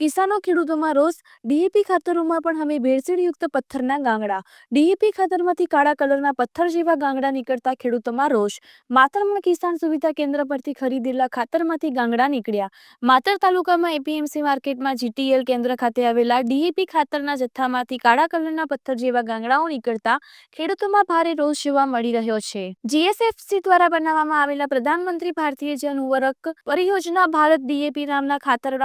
કિસાનો ખેડૂતોમાં રોષ, ડીએપી ખાતરોમાં પણ હવે ભેળસેળયુક્ત પથ્થરના ગાંગડા. ડીએપી ખાતરમાંથી કાળા કલરના પથ્થર જેવા ગાંગડા નીકળતા ખેડૂતોમાં રોષ. માતરમાં કિસાન સુવિધા કેન્દ્ર પરથી ખરીદેલા ખાતરમાંથી ગાંગડા નીકળ્યા. માતર તાલુકામાં એપીએમસી માર્કેટમાં જીટીએલ કેન્દ્ર ખાતે આવેલા ડીએપી ખાતરના જથ્થામાંથી કાળા કલરના પથ્થર જેવા ગાંગડાઓ નીકળતા ખેડૂતોમાં ભારે રોષ જોવા મળી રહ્યો છે. જીએસએફસી દ્વારા બનાવવામાં આવેલા પ્રધાનમંત્રી ભારતીય જન ઉર્વરક પરિયોજના ભારત ડીએપી નામના ખાતર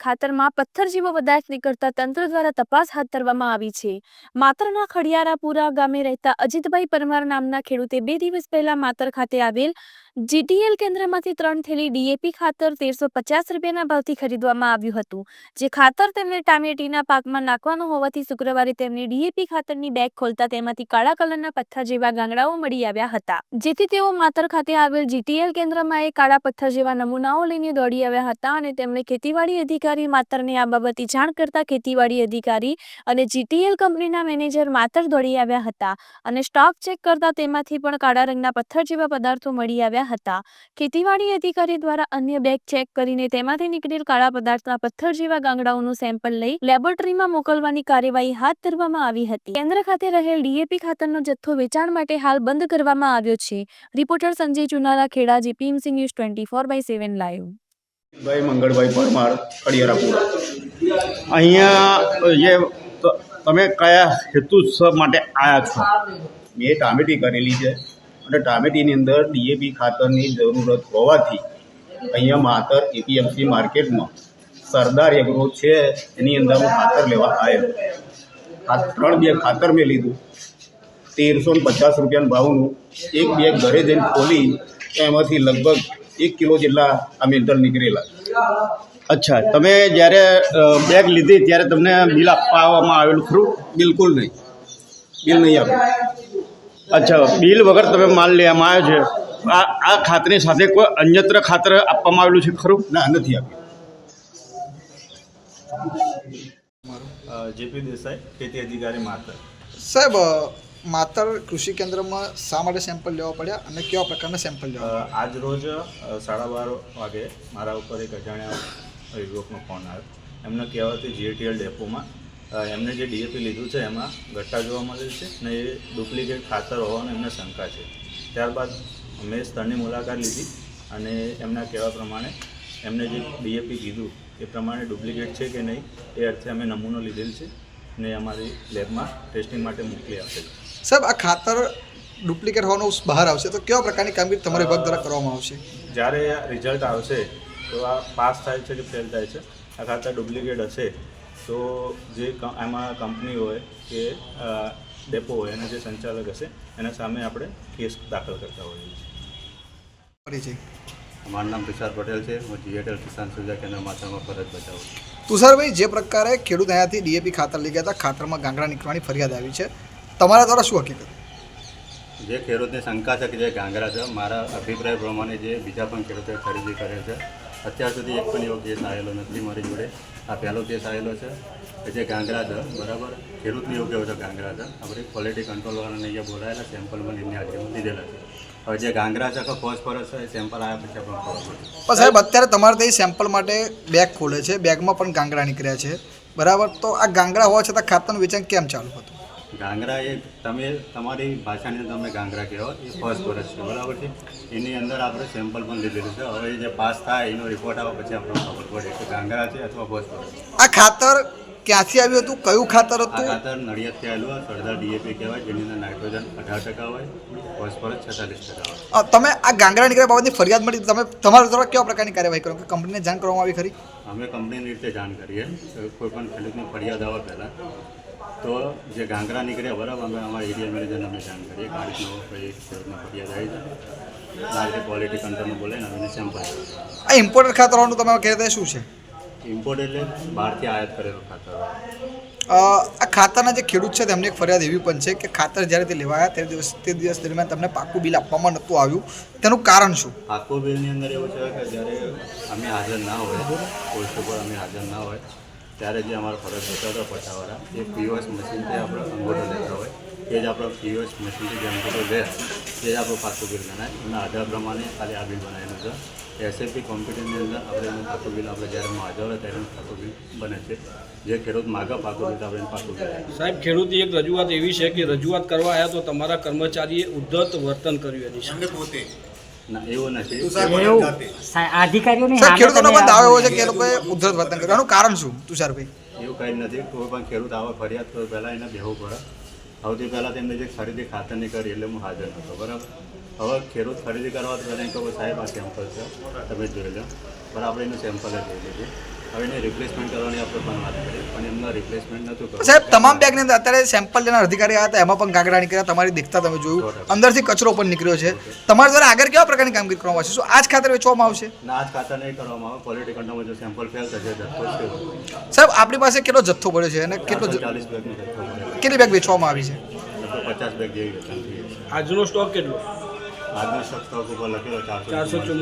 ખાતરમાં પથ્થર જેવો પદાર્થ નીકળતા તંત્ર દ્વારા તપાસ હાથ ધરવામાં આવી છે. માતરના ખડિયારાપુરા ગામે રહેતા અજીતભાઈ પરમાર નામના ખેડૂતે બે દિવસ પહેલા માતર ખાતે આવેલ જીટીએલ કેન્દ્રમાંથી ત્રણ થેલી ડીએપી ખાતર તેરસો પચાસ રૂપિયાના ભાવથી ખરીદવામાં આવ્યું હતું. જે ખાતર તેમને ટામેટીના પાકમાં નાખવાનું હોવાથી શુક્રવારે તેમને ડીએપી ખાતરની બેગ ખોલતા તેમાંથી કાળા કલરના પથ્થર જેવા ગાંગડાઓ મળી આવ્યા હતા. જેથી તેઓ માતર ખાતે આવેલ જીટીએલ કેન્દ્રમાં એ કાળા પથ્થર જેવા નમૂનાઓ લઈને દોડી આવ્યા હતા અને તેમણે ખેતીવાડી અધિકારી માતરને આ બાબતે જાણ કરતા ખેતીવાડી અધિકારી અને જીટીએલ કંપનીના મેનેજર માતર દોડી આવ્યા હતા અને સ્ટોક ચેક કરતા તેમાંથી પણ કાળા રંગના પથ્થર જેવા પદાર્થો મળી આવ્યા હતા. ખેતીવાડી અધિકારી દ્વારા અન્ય બેગ ચેક કરીને તેમાંથી નીકળેલ કાળા પદાર્થના પથ્થર જેવા ગાંગડાઓનું સેમ્પલ લઈ લેબોરેટરીમાં મોકલવાની કાર્યવાહી હાથ ધરવામાં આવી હતી. કેન્દ્ર ખાતે રહેલ ડીએપી ખાતરનો જથ્થો વેચાણ માટે હાલ બંધ કરવામાં આવ્યો છે. Reporter Sanjay Chunara Kheda GPMC news twenty four by seven live. ભાઈ મંગળભાઈ પરમાર ખડિયારાપુરા અહીંયા જે તમે કયા હેતુ માટે આવ્યા છો? મેં ટામેટી કરેલી છે. અને ટામેટીની અંદર ડીએપી ખાતરની જરૂરત હોવાથી અહીંયા માતર એપીએમસી માર્કેટમાં સરદાર એગ્રો છે એની અંદર હું ખાતર લેવા આવ્યો આ ત્રણ બેગ ખાતર મેં લીધું. તેરસો ને પચાસ રૂપિયાના ભાવનું એક બેગ ઘરે જઈને ખોલી એમાંથી લગભગ એક કિલો જેટલા આ મેન્ટલ નીકળેલા. અચ્છા તમે જ્યારે બેગ લીધી ત્યારે તમને બિલ આપવામાં આવેલું ખરું? બિલકુલ નહીં. બિલ નહીં આપ્યું અચ્છા બિલ વગર તમે માલ લેવામાં આવ્યો છે. આ આ ખાતરની સાથે કોઈ અન્યત્ર ખાતર આપવામાં આવેલું છે ખરું? ના નથી આપ્યું. જેપી દેસાઈ ખેતી અધિકારી માતર. સાહેબ માતર કૃષિ કેન્દ્રમાં શા માટે સેમ્પલ લેવા પડ્યા અને કેવા પ્રકારના સેમ્પલ લેવા આજ રોજ સાડા બાર વાગે મારા ઉપર એક અજાણ્યા યુવકનો ફોન આવ્યો. એમને કહેવાથી જીએટીએલ ડેપોમાં એમને જે ડીએપી લીધું છે એમાં ઘટ્ટા જોવા મળેલ છે ને એ ડુપ્લિકેટ ખાતર હોવાનો એમને શંકા છે. ત્યારબાદ મેં સ્થળની મુલાકાત લીધી અને એમના કહેવા પ્રમાણે એમને જે ડીએપી કીધું એ પ્રમાણે ડુપ્લિકેટ છે કે નહીં એ અર્થે અમે નમૂનો લીધેલ છે ને અમારી લેબમાં ટેસ્ટિંગ માટે મોકલી આપેલ. સાહેબ આ ખાતર ડુપ્લિકેટ હોવાનું બહાર આવશે તો કેવા પ્રકારની કામગીરી તમારે ભાગ દ્વારા કરવામાં આવશે? જ્યારે આ રિઝલ્ટ આવશે તો આ પાસ થાય છે કે ફેલ થાય છે આ ખાતર ડુપ્લિકેટ હશે તો જે ક- એમાં કંપની હોય કે ડેપો હોય એના જે સંચાલક હશે એના સામે આપણે કેસ દાખલ કરતા હોઈએ છીએ. મારું નામ તુષાર પટેલ છે. હું જીએટએલ કિસાન સુવિધા કેન્દ્ર માથામાં ફરજ બજાવું છું. તુષારભાઈ જે પ્રકારે ખેડૂત અહીંયાથી ડીએપી ખાતર લઈ ગયા હતા ખાતરમાં ગાંગડા નીકળવાની ફરિયાદ આવી છે. તમારા દ્વારા શું હકીકત? જે ખેડૂતને શંકા છે કે જે ગાંગરા છે મારા અભિપ્રાય પ્રમાણે જે બીજા પણ ખેડૂતોએ ખરીદી કરે છે અત્યાર સુધી એક પણ એવો કેસ આવેલો નથી મારી જોડે. આ પહેલો કેસ આવેલો છે જે ગાંગરા છે બરાબર? ખેડૂતની એવું કહેવું છે ગાંગરા છે આપણે ક્વોલિટી કંટ્રોલવાળાને અહીંયા બોલાયેલા સેમ્પલમાં એમની હાજરીમાં લીધેલા છે. હવે જે ગાંગરા છે કે ફોસ્ફરસ છે સેમ્પલ આવ્યા પછી પણ સાહેબ, અત્યારે તમારે ત્યાં સેમ્પલ માટે બેગ ખોલે છે. બેગમાં પણ ગાંગડા નીકળ્યા છે. બરાબર? તો આ ગાંગડા હોવા છતાં ખાતરનું વેચાણ કેમ ચાલુ હતું? ગાંગરા એ તમે તમારી ભાષાની અંદર તમે ગાંગરા કહેવો એ ફોસ્ફરસ છે બરાબર છે? એની અંદર આપણે સેમ્પલ પણ લીધેલું છે. હવે જે પાસ થાય એનો રિપોર્ટ આવે પછી આપણે ખબર પડે કે ગાંગરા છે અથવા ફોસ્ફરસ આ ખાતર ક્યાંથી આવ્યું હતું? કયું ખાતર હતું? ખાતર નડિયાદથી આવેલું સરદાર ડીએપી કહેવાય જેની અંદર નાઇટ્રોજન અઢાર ટકા હોય ફોસ્ફરસ છેતાલીસ ટકા હોય. તમે આ ગાંગરા નીકળ્યા બાબતની ફરિયાદ મળી તમે તમારા દ્વારા કેવા પ્રકારની કાર્યવાહી કરો? કે કંપનીને જાણ કરવામાં આવી ખરી? અમે કંપનીની રીતે જાણ કરીએ. કોઈ પણ ખેડૂતની ફરિયાદ આવે પહેલાં. તો જે ગાંગરા નીકળ્યા બરાબર અમે અમારા એરિયા મેનેજરને અમે જાણ કરીએ. ગાડીનો રીતનો ફરિયાદ આવી જાય ક્વોલિટી કંટ્રોલને બોલાવીને અમે સેમ્પલ આ ઇમ્પોર્ટેડ ખાતર હોવાનું તમે કહેતા શું છે? ઇમ્પોર્ટ એટલે બહારથી આયાત કરેલું ખાતર. આ ખાતરના જે ખેડૂત છે તેમને એક ફરિયાદ એવી પણ છે કે ખાતર જ્યારે તે લેવાયા તે દિવસ તે દિવસ દરમિયાન તમને પાકું બિલ આપવામાં નહોતું આવ્યું. તેનું કારણ શું? પાકું બિલની અંદર એવું છે કે જ્યારે અમે હાજર ના હોય પોસ્ટ ઉપર અમે હાજર ના હોય ત્યારે જે અમારા ફરજ બતાવતા પટાવાળા એ પીઓએસ મશીનથી આપણે અંગૂઠો લેતા હોય. એ જ આપણો પીઓએસ મશીનથી જે અંગૂઠો લે એ જ આપણું પાકું બિલ ગણાય એના આધાર પ્રમાણે ખાલી આ બિલ બનાવેલું છે. એસએપી કોમ્પ્યુટરની અંદર આપણે એનું પાકું બિલ આપણે જ્યારે હાજર હોય ત્યારે એનું પાકું બિલ બને છે. જે ખેડૂત માગા પાકું બિલ આપણે પાકું બિલ સાહેબ ખેડૂતની એક રજૂઆત એવી છે કે રજૂઆત કરવા આવ્યા તો તમારા કર્મચારીએ ઉદ્ધત વર્તન કર્યું એની સા- અધિકારીઓની ખેડૂતોનો તમે પણ દાવો એવો છે કે એ લોકોએ ઉદ્ધત વર્તન કર્યું. આનું કારણ શું તુષારભાઈ? એવું કંઈ નથી. કોઈ પણ ખેડૂત આવા ફરિયાદ તો પહેલાં એને બેહવું પડે. સૌથી પહેલાં તેમને જે ખરીદી ખાતરની કરી એટલે હું હાજર નહોતો બરાબર? હવે ખેડૂત ખરીદી કરવા તો પહેલાં એમ કહું સાહેબ આ સેમ્પલ છે. તમે જોઈ લો. બરાબર આપણે એનું સેમ્પલ જ લઈ લીધું. હવે એને રિપ્લેસમેન્ટ કરવાની આપણે પણ વાત કરી. પણ એમના રિપ્લેસમેન્ટ નહોતું કરવું. સાહેબ તમામ બેગની અંદર અત્યારે સેમ્પલ લેનાર અધિકારી આવ્યા હતા એમાં પણ કાંકરા નીકળ્યા તમારી દેખતા તમે જોયું. અંદરથી કચરો પણ નીકળ્યો છે. તમારા દ્વારા આગળ કેવા પ્રકારની કામગીરી કરવામાં આવશે? શું આજ ખાતર વેચવામાં આવશે? ના આજ ખાતર નહીં કરવામાં આવે. ક્વોલિટી કંટ્રોલમાં જો સેમ્પલ ફેલ થશે સાહેબ આપણી પાસે કેટલો જથ્થો પડ્યો છે અને કેટલો કેટલી બેગ વેચવામાં આવી છે? પચાસ બેગ જેવી છે. આજનો સ્ટોક કેટલો? આજનો સ્ટોક ઉપર લખેલો ચારસો